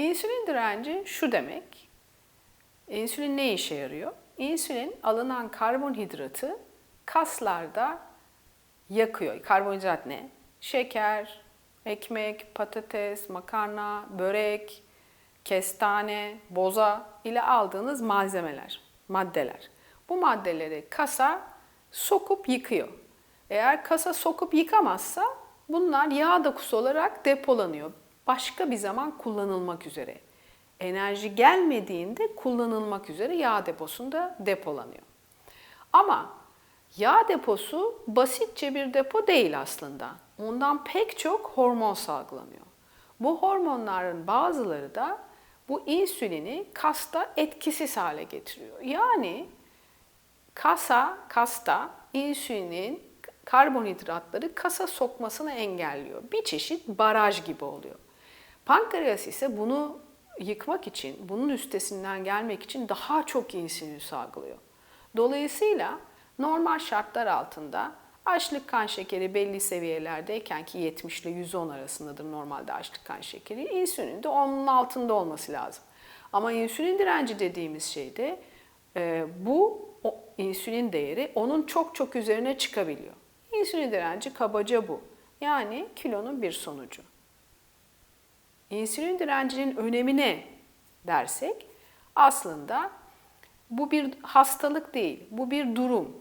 İnsülin direnci şu demek. İnsülin ne işe yarıyor? İnsülin alınan karbonhidratı kaslarda yakıyor. Karbonhidrat ne? Şeker, ekmek, patates, makarna, börek, kestane, boza ile aldığınız malzemeler, maddeler. Bu maddeleri kasa sokup yıkıyor. Eğer kasa sokup yıkamazsa bunlar yağ dokusu olarak depolanıyor. Başka bir zaman kullanılmak üzere. Enerji gelmediğinde kullanılmak üzere yağ deposunda depolanıyor. Ama yağ deposu basitçe bir depo değil aslında. Ondan pek çok hormon salgılanıyor. Bu hormonların bazıları da bu insülini kasta etkisiz hale getiriyor. Yani kasa, kasta insülinin karbonhidratları kasa sokmasını engelliyor. Bir çeşit baraj gibi oluyor. Pankreas ise bunu yıkmak için, bunun üstesinden gelmek için daha çok insülin salgılıyor. Dolayısıyla normal şartlar altında açlık kan şekeri belli seviyelerdeyken ki 70 ile 110 arasındadır normalde açlık kan şekeri, insülin de onun altında olması lazım. Ama insülin direnci dediğimiz şeyde e, bu o, insülin değeri onun çok çok üzerine çıkabiliyor. İnsülin direnci kabaca bu. Yani kilonun bir sonucu. İnsülin direncinin önemi ne dersek aslında bu bir hastalık değil, bu bir durum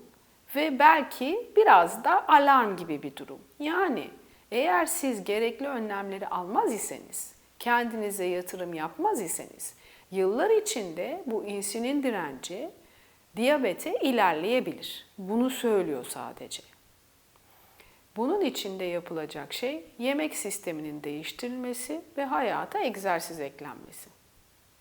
ve belki biraz da alarm gibi bir durum. Yani eğer siz gerekli önlemleri almaz iseniz, kendinize yatırım yapmaz iseniz yıllar içinde bu insülin direnci diyabete ilerleyebilir. Bunu söylüyor sadece. Bunun için de yapılacak şey yemek sisteminin değiştirilmesi ve hayata egzersiz eklenmesi.